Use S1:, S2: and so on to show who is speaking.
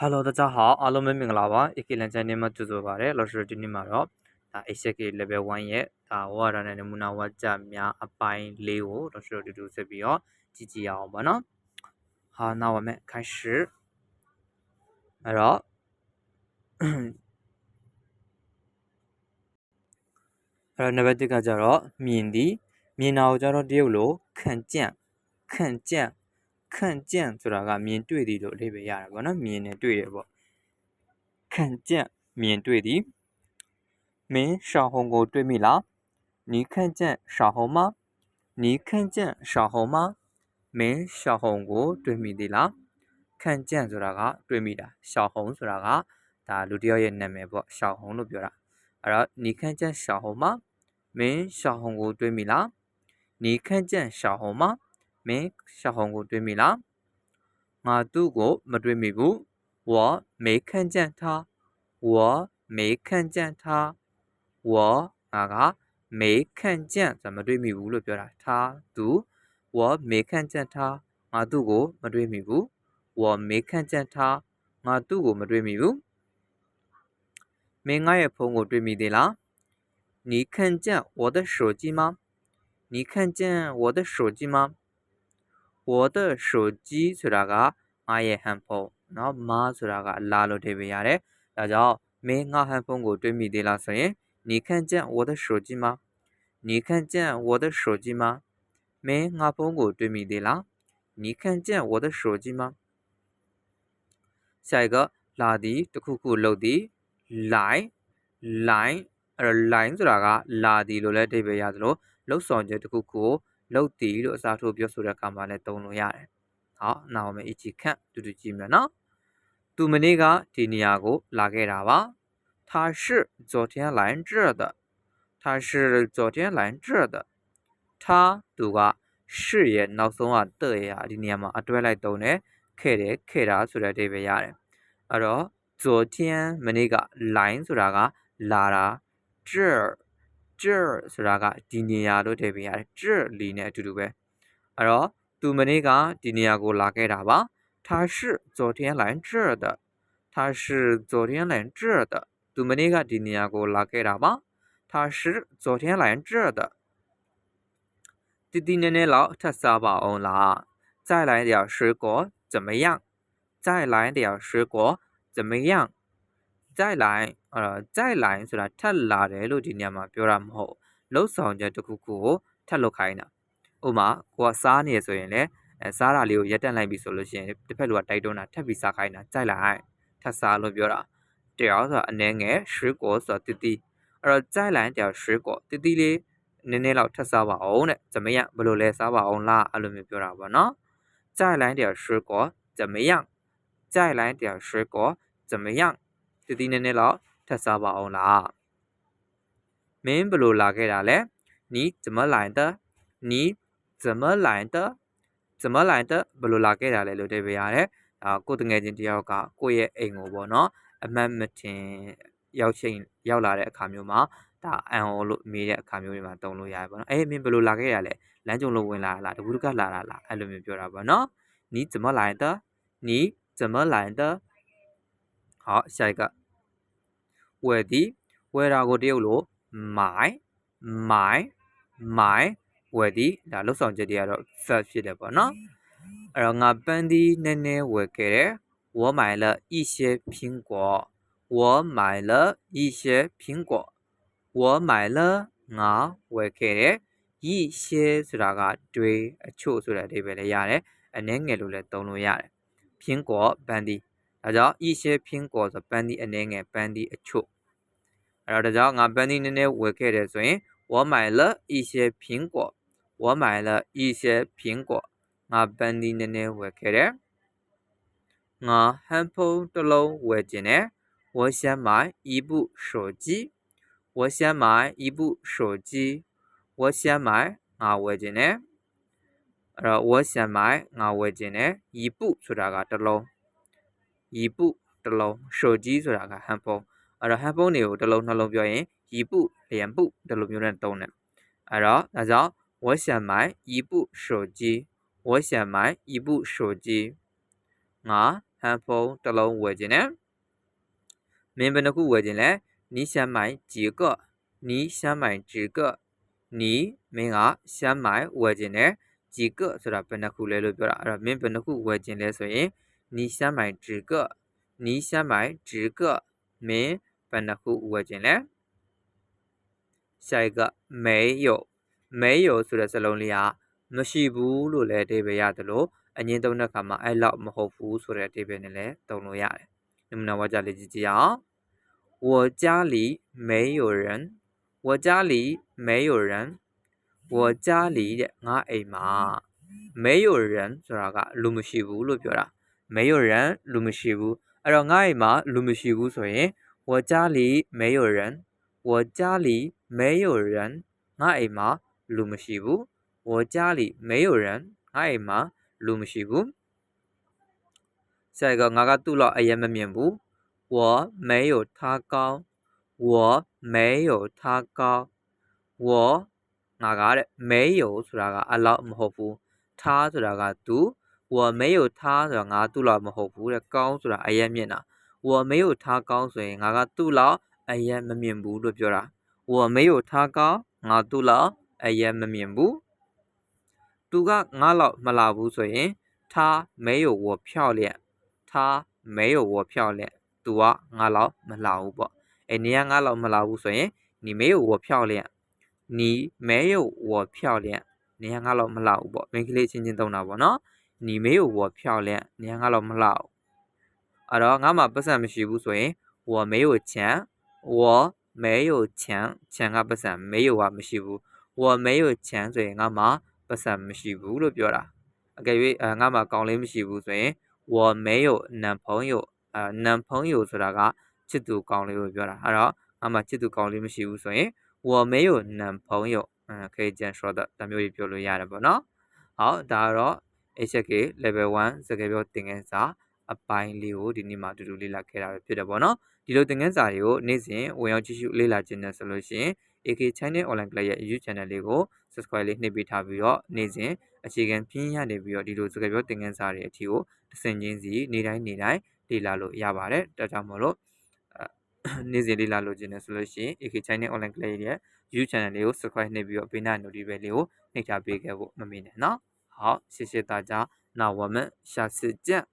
S1: Hello 大家好အားလုံးပဲမင်္ဂလာပါ AK လန်ချန်နေမှာကြိုဆိုပါရစေလောရှိဒီနေ့မှာတော့ဒါ HK level 1ရဲ့ဒါဝါရနဲ့နမူနာဝါကြများအပိုင်း၄ကိုလောရှိတူတူဆက်ပြီးတော့ကြည့်ကြည့်အောင်ပါနော်好那我们开始အဲ့တော့အဲ့တော့နံပါတ်1ကကြတော့မြင်သည်မြင်တာကိုကြတော့တရုပ်လိုခံကြံ့ခံကြံ့ ခန့်ကြန့်ဆိုတာကမြင်တွေ့သည်လို့အဓိပ္ပာယ်ရတာပေါ့နော်မြင်နေတွေ့တယ်ပေါ့ခန့်ကြန့်မြင်တွေ့သည်မင်းရှောင်းဟုံကိုတွေ့မိလားနီးခန့်ကြန့်ရှောင်းဟုံမနီးခန့်ကြန့်ရှောင်းဟုံမမင်းရှောင်းဟုံကိုတွေ့မိသေးလားခန့်ကြန့်ဆိုတာကတွေ့မိတာရှောင်းဟုံဆိုတာကဒါလူတယောက်ရဲ့နာမည်ပေါ့ရှောင်းဟုံလို့ပြောတာအဲ့တော့နီးခန့်ကြန့်ရှောင်းဟုံမမင်းရှောင်းဟုံကိုတွေ့မိလားနီးခန့်ကြန့်ရှောင်းဟုံမ င်းရှောင်းဟုံကိုတွေ့မိလားငါသူ့ကိုမတွေ့မိဘူး我没看见他我没看见他我ငါက没看见ဆိုမတွေ့မိဘူးလို့ပြောတာ他သူ我没看见他ငါသူ့ကိုမတွေ့မိဘူး我没看见他ငါသူ့ကိုမတွေ့မိဘူးမင်းငါရဲ့ဖုန်းကိုတွေ့မိသေးလား你看见我的手机吗你看见我的手机吗 我的手机ဆိုတာကငါရဲ့ handphone เนาะမာဆိုတာကအလားလို့ထည့်ပေးရတယ်။ဒါကြောင့်မင်းငါ handphone ကိုတွေ့မိသေးလားဆိုရင်你看见我的手机吗你看见我的手机吗မင်းငါဖုန်းကိုတွေ့မိသေးလား你看见我的手机吗下一个လာသည်တခုခုလှုပ်သည် line line အဲ့တော့ line ဆိုတာကလာသည်လို့လည်းအဓိပ္ပာယ်ရသလိုလှုပ်ဆောင်ချက်တခုခုကို လှုပ်သည်လို့အစားထိုးပြောဆိုတဲ့အခါမှာလည်းသုံးလို့ရတယ်။好，那我们一起看တူတူကြည့်မယ်နော်။သူမနေ့ကဒီနေရာကိုလာခဲ့တာပါ။他是昨天来这的。他是昨天来这的。他သူက是ရဲ့နောက်ဆုံးက的ရဲ့ဒီနေရာမှာအတွဲလိုက်သုံးတယ်။ခဲ့တယ်ခဲ့တာဆိုတဲ့အဓိပ္ပာယ်ရတယ်။အဲ့တော့昨天မနေ့က line ဆိုတာကလာတာ这 这ဆိုတာကဒီနေရာလို့ထည့်ပေးရတယ်这里နဲ့အတူတူပဲအဲ့တော့သူမနေ့ကဒီနေရာကိုလာခဲ့တာပါ他是昨天来这的他是昨天来这的သူမနေ့ကဒီနေရာကိုလာခဲ့တာပါ他是昨天来这的တီတီနည်းနည်းလောက်ထပ်စားပါအောင်လား再来点水果怎么样再来点水果怎么样 再来အဲ့တော့再来ဆိုတာထပ်လာတယ်လို့ဒီနေရာမှာပြောတာမဟုတ်လှုပ်ဆောင်ချက်တစ်ခုခုကိုထပ်လုပ်ခိုင်းတာဥမာကိုကစားနေရဆိုရင်လည်းအဲစားတာလေးကိုရက်တက်လိုက်ပြီဆိုလို့ရှိရင်တစ်ဖက်လူကတိုက်တွန်းတာထပ်ပြီးစားခိုင်းတာကြိုက်လိုက်ထပ်စားလို့ပြောတာတရားဆိုတာအနှဲငယ်水果ဆိုတာတီတီအဲ့တော့ကြိုက်လိုက်တရား水果တီတီလေးနည်းနည်းလောက်ထပ်စားပါအောင်တဲ့怎么样ဘယ်လိုလဲစားပါအောင်လားအဲ့လိုမျိုးပြောတာပေါ့နော်再来点水果怎么样再来点水果怎么样 တီတီနည်းနည်းလောက်ထပ်စားပါအောင်လားမင်းဘယ်လိုလာခဲ့တာလဲ你怎么来的你怎么来的怎么来的ဘယ်လိုလာခဲ့တာလဲလို့တပည့်ရတယ်အာကိုတငယ်ချင်းတယောက်ကကိုယ့်ရဲ့အိမ်ကိုပေါ့နော်အမတ်မတင်ရောက်ချိန်ရောက်လာတဲ့အခါမျိုးမှာဒါအန်အိုလို့မေးတဲ့အခါမျိုးတွေမှာတုံလို့ရတယ်ပေါ့နော်အေးမင်းဘယ်လိုလာခဲ့ရလဲလမ်းကြုံလို့ဝင်လာလားတကူတကလာတာလားအဲ့လိုမျိုးပြောတာပေါ့နော်你怎么来的你怎么来的 好下一个ဝယ်သည်ဝယ်တာကိုတရုပ်လို့မိုင်မိုင်မိုင်ဝယ်သည်ဒါလှုပ်ဆောင်ချက်တွေကတော့ verb ဖြစ်တယ်ပေါ့နော်အဲ့တော့ငါပန်းသီးနည်းနည်းဝယ်ခဲ့တယ်我买了一些苹果我买了一些苹果我买了ငါဝယ်ခဲ့တယ်一些ဆိုတာကတွေးအချို့ဆိုတဲ့အဓိပ္ပာယ်လည်းရတယ်အနည်းငယ်လို့လည်းသုံးလို့ရတယ်苹果ပန်းသီး ဒါကြောင့်一些苹果ဆိုပန်းသီးအနည်းငယ်ပန်းသီးအချို့အဲ့တော့ဒါကြောင့်ငါပန်းသီးနည်းနည်းဝယ်ခဲ့တယ်ဆိုရင်我买了一些苹果我买了一些苹果ငါပန်းသီးနည်းနည်းဝယ်ခဲ့တယ်ငါဟန်ဖုန်းတစ်လုံးဝယ်ခြင်းနဲ့我想买一部手机我想买一部手机我想买ငါဝယ်ခြင်းနဲ့အဲ့တော့我想买ငါဝယ်ခြင်းနဲ့一部ဆိုတာကတစ်လုံး ရီပုတလုံးရှိုကြီးဆိုတာကဟန်ဖုံးအဲ့တော့ဟန်ဖုံးတွေကိုတလုံးနှလုံးပြောရင်ရီပုလျံပုဒီလိုမျိုးနဲ့သုံးတယ်အဲ့တော့ဒါကြောင့်ဝက်ရှန်မိုင်ရီပုရှိုကြီးဝက်ရှန်မိုင်ရီပုရှိုကြီးငါဟန်ဖုံးတလုံးဝယ်ခြင်းနဲ့မင်းဘယ်နှခုဝယ်ခြင်းလဲနီးရှမ်းမိုင်ဂျီကော့နီးရှမ်းမိုင်ဂျီကော့နီးမင်းကရှမ်းမိုင်ဝယ်ခြင်းနဲ့ဂျီကော့ဆိုတာဘယ်နှခုလဲလို့ပြောတာအဲ့တော့မင်းဘယ်နှခုဝယ်ခြင်းလဲဆိုရင် နီးရှမ်းမိုင်几个နီးရှမ်းမိုင်几个မင်းဘယ်နှခုဝယ်ခြင်းလဲ下一个没有没有ဆိုတဲ့စလုံးလေးကမရှိဘူးလို့လည်းအဓိပ္ပာယ်ရတယ်လို့အငင်းသုံးတဲ့အခါမှာအဲ့လောက်မဟုတ်ဘူးဆိုတဲ့အဓိပ္ပာယ်နဲ့လည်းသုံးလို့ရတယ်နမနာဝါကြလေးကြည့်ကြည့်အောင်我家里没有人我家里没有人我家里တဲ့ငါအိမ်မှာ没有人ဆိုတာကလူမရှိဘူးလို့ပြောတာ 没有人လူမရှိဘူးအဲ့တော့ငါအိမ်မှာလူမရှိဘူးဆိုရင်我家里没有人我家里没有人ငါအိမ်မှာလူမရှိဘူး我家里没有人ငါအိမ်မှာလူမရှိဘူး下一个ငါကသူ့လောက်အရင်မမြင်ဘူး我没有他高我没有他高我ငါကတဲ့没有ဆိုတာကအလောက်မဟုတ်ဘူး他ဆိုတာက သူ我没有他ဆိုတာငါသူ့လောက်မဟုတ်ဘူးတဲ့ကောင်းဆိုတာအရင်မြင်တာ我没有他高ဆိုရင်ငါကသူ့လောက်အရင်မမြင်ဘူးလို့ပြောတာ我没有他高ငါသူ့လောက်အရင်မမြင်ဘူးသူကငါလောက်မလာဘူးဆိုရင်他没有我漂亮他没有我漂亮သူကငါလောက်မလာဘူးပေါ့အဲနေကငါလောက်မလာဘူးဆိုရင်你没有我漂亮你没有我漂亮နေကငါလောက်မလာဘူးပေါ့မိန်းကလေးချင်းချင်းသုံးတာပေါ့နော် နီမေးကိုဟိုဖြောက်လန့်နန်းကတော့မလောက်အဲ့တော့ငါမှပတ်စံမရှိဘူးဆိုရင်ဟိုမေးကိုချန်ဟိုမေးကိုချန်ချန်ကပတ်စံမေးကိုကမရှိဘူးဟိုမေးကိုချန်ဆိုရင်ငါမှပတ်စံမရှိဘူးလို့ပြောတာအကယ်၍ငါမှကောင်းလေးမရှိဘူးဆိုရင်ဝေါ်မဲယိုနန်ဖုံးယိုအနန်ဖုံးယိုဆိုတာကချစ်သူကောင်းလေးကိုပြောတာအဲ့တော့အမှချစ်သူကောင်းလေးမရှိဘူးဆိုရင်ဝေါ်မဲယိုနန်ဖုံးယိုခေဂျန်ရှော့ဒ်ဒါမျိုးကြီးပြောလို့ရတယ်ပေါ့နော်ဟောဒါတော့ HK level 1စကားပြောသင်ခန်းစာအပိုင်းလေးကိုဒီနေ့မှာအတူတူလေ့လာခဲ့တာပဲဖြစ်တယ်ပေါ့နော်ဒီလိုသင်ခန်းစာတွေကိုနေ့စဉ်ဝင်ရောက်ကြည့်ရှုလေ့လာခြင်းနဲ့ဆိုလို့ရှိရင် AK Channel Online Class ရဲ့ YouTube Channel လေးကို Subscribe လေးနှိပ်ပေးထားပြီးတော့နေ့စဉ်အခြေခံပြင်းရနေပြီးတော့ဒီလိုစကားပြောသင်ခန်းစာတွေအထီကိုတစ်ဆင့်ချင်းစီနေ့တိုင်းနေ့တိုင်းလေ့လာလို့ရပါတယ်ဒါကြောင့်မို့လို့နေ့စဉ်လေ့လာလို့ခြင်းနဲ့ဆိုလို့ရှိရင် AK Channel Online Class ရဲ့ YouTube Channel လေးကို Subscribe နှိပ်ပြီးတော့ဘေးနား Notification လေးကိုနှိပ်ထားပေးခဲ့ဖို့မမေ့နဲ့နော် 好谢谢大家那我们下次见。